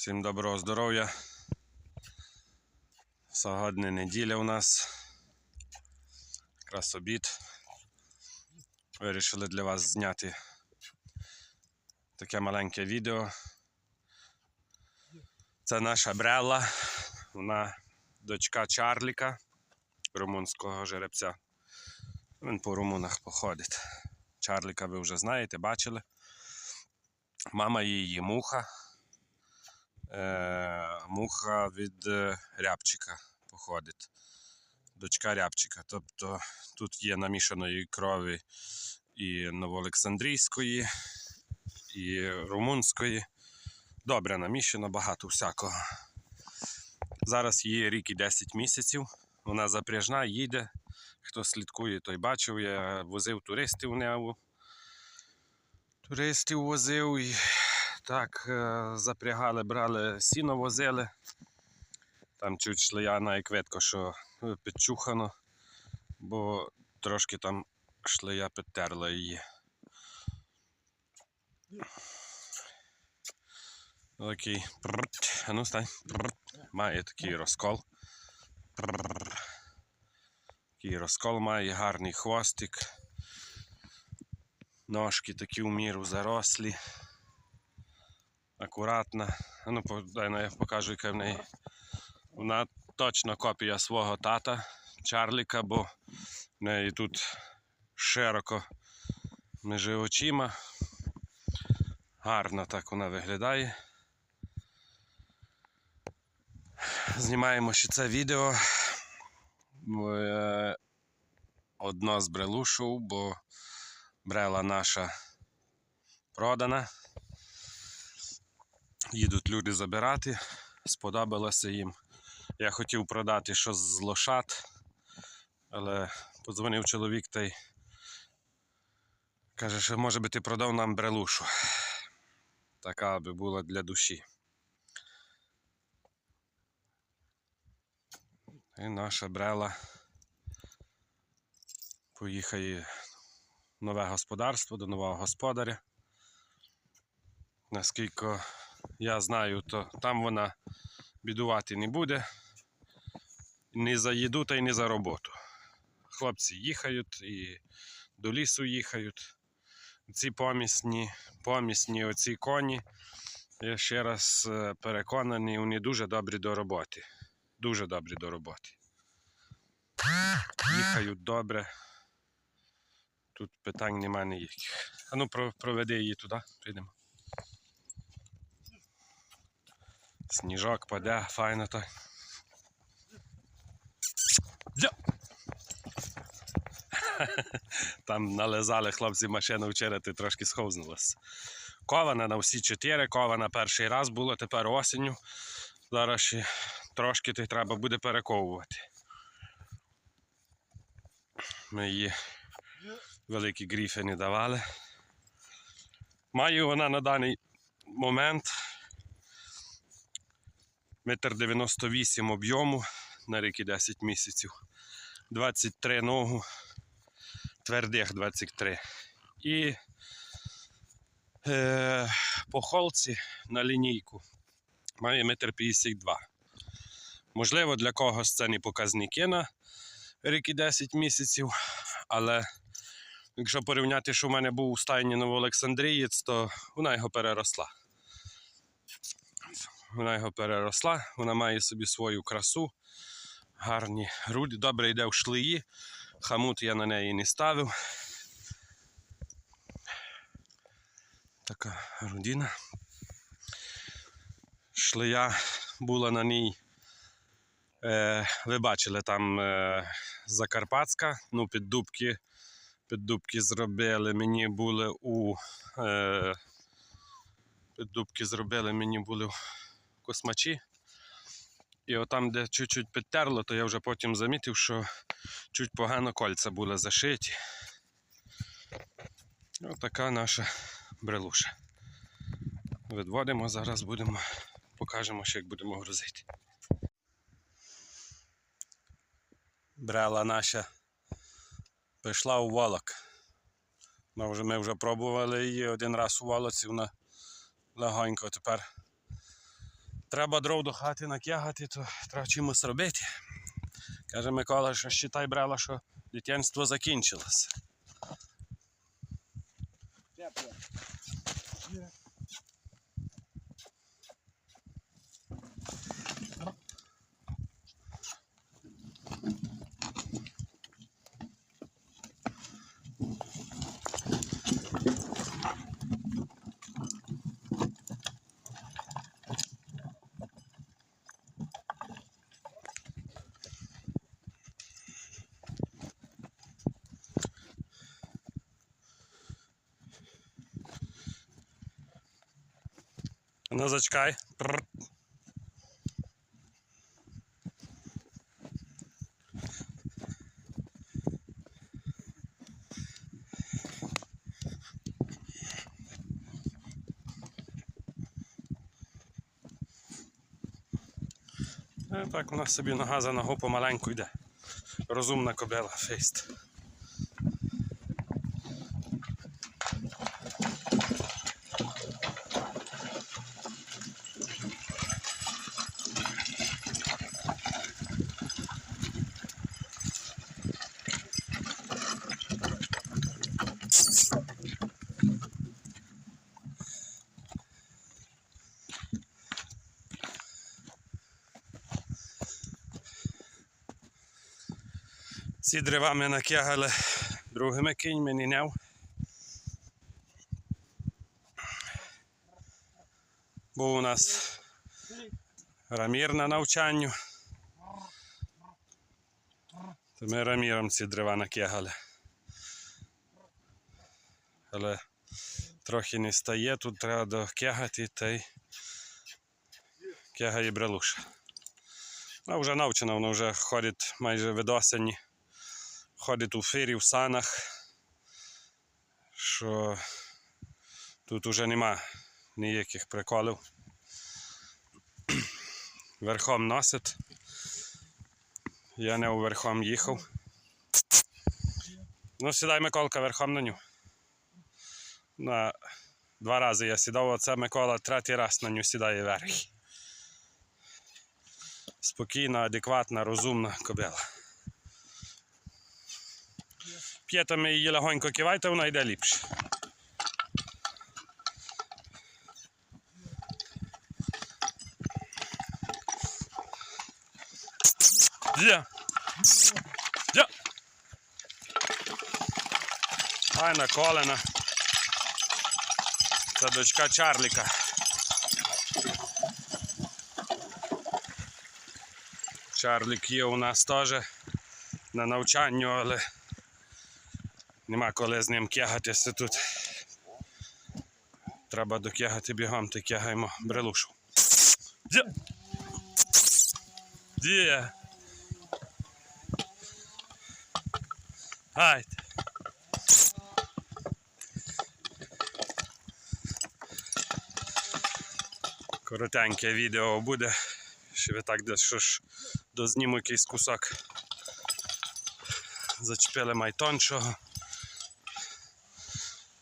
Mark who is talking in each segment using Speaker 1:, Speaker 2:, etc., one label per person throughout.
Speaker 1: Всім доброго здоров'я. Сьогодні неділя у нас. Якраз обід. Вирішили для вас зняти таке маленьке відео. Це наша Брелла. Вона дочка Чарліка, румунського жеребця. Він по румунах походить. Чарліка ви вже знаєте, бачили. Мама її муха. Е, муха від е, рябчика походить. Дочка рябчика. Тобто тут є намішаної крові і новоолександрійської, і румунської. Добре намішано, багато всякого. Зараз їй рік і 10 місяців. Вона запряжна, їде. Хто слідкує, той бачив. Я возив туристів в Неву. Туристів возив і так е, запрягали, брали сіно возили. Там чуть шлеяна і квитко, що е, підчухано, бо трошки там шлея підтерла її. Такий. А ну стань. Має такий розкол. Такий розкол має, гарний хвостик. Ножки такі в міру зарослі. Акуратна. Ну, дай я покажу, яка в неї. Вона точно копія свого тата Чарліка, бо в неї тут широко між очима. Гарно так вона виглядає. Знімаємо ще це відео. Е, Одно з брелушів, бо брела наша продана. Їдуть люди забирати. Сподобалося їм. Я хотів продати щось з лошад, але подзвонив чоловік та й каже, що може би ти продав нам брелушу. Така би була для душі. І наша брела поїхає в нове господарство до нового господаря. Наскільки я знаю, то там вона бідувати не буде. Ні за їду та й не за роботу. Хлопці їхають і до лісу їхають. Ці помісні, помісні оці коні, я ще раз е, переконаний, вони дуже добрі до роботи. Дуже добрі до роботи. Їхають добре. Тут питань немає ніяких. А ну проведи її туди, підемо. Сніжок паде, файно так. Там нализали хлопці машину вчора, ти трошки сховзнулася. Кована на всі чотири, кована перший раз було, тепер осінню. Зараз ще трошки ти треба буде перековувати. Ми її великі гріфи не давали. Маю вона на даний момент метр 98 об'єму на рік 10 місяців. 23 ногу, твердих 23. І е, по холці на лінійку має метр 52. Можливо, для когось це не показники на рік і 10 місяців, але якщо порівняти, що в мене був у стайні Новоолександрієць, то вона його переросла. Вона його переросла, вона має собі свою красу, гарні груди, добре йде в шлеї. Хамут я на неї не ставив. Така грудина. Шлея була на ній. Е, ви бачили там е, Закарпатська, ну, піддубки, піддубки зробили мені були у. Е, піддубки зробили мені були космачі. І отам, де чуть-чуть підтерло, то я вже потім замітив, що чуть погано кольця були зашиті. Отака наша брелуша. Відводимо, зараз будемо, покажемо, що як будемо грузити. Брела наша пішла у волок. Ми вже, ми вже пробували її один раз у волоці, вона легонько тепер Треба дров до хати накягати, то треба чимось робити. Каже Микола, що щитай брала, що дитинство закінчилося.
Speaker 2: Тепло.
Speaker 1: Ну зачекай. Так, у нас собі нога за ногу помаленьку йде. Розумна кобила, фейст. Ці дерева ми накягали другими кіньми, не няв. Був у нас рамір на навчанню. То ми раміром ці дерева накягали. Але трохи не стає, тут треба докягати та й кягає брелуша. Вона вже навчена, вона вже ходить майже від осені. Ходить у фирі, в санах. Що тут уже нема ніяких приколів. Верхом носить. Я не верхом їхав. Ну, сідай Миколка верхом на ню. На два рази я сідав, а це Микола третій раз на ню сідає верх. Спокійна, адекватна, розумна кобила. П'єтами її легонько кивайте, вона йде ліпше. Є. Є. Ай на колена. Це дочка Чарліка. Чарлік є у нас теж на навчанню, але нема коли з ним кягатися тут. Треба докягати бігом, то кягаємо брелушу. Дє! Дє! Гайд! Коротеньке відео буде. Ще ви так десь що ж дозніму якийсь кусок. Зачепили майтоншого.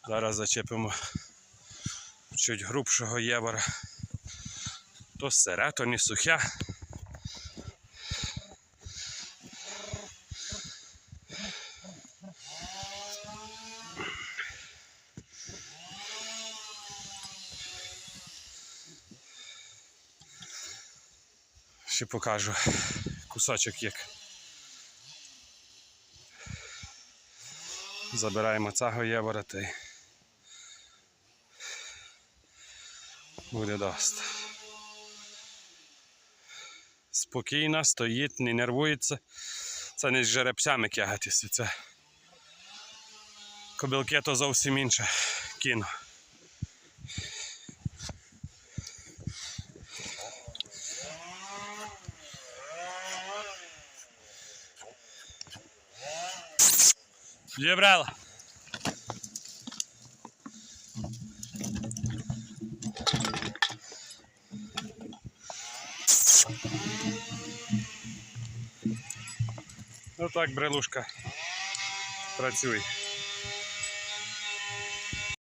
Speaker 1: Зараз зачепимо чуть грубшого євора. То сире, то не сухе. Ще покажу кусочок як. Забираємо цього євора та й буде доста. Спокійно, стоїть, не нервується. Це не з жеребцями кягатися. Це кобилки то зовсім інше кіно. Є Ну так, брелушка працює.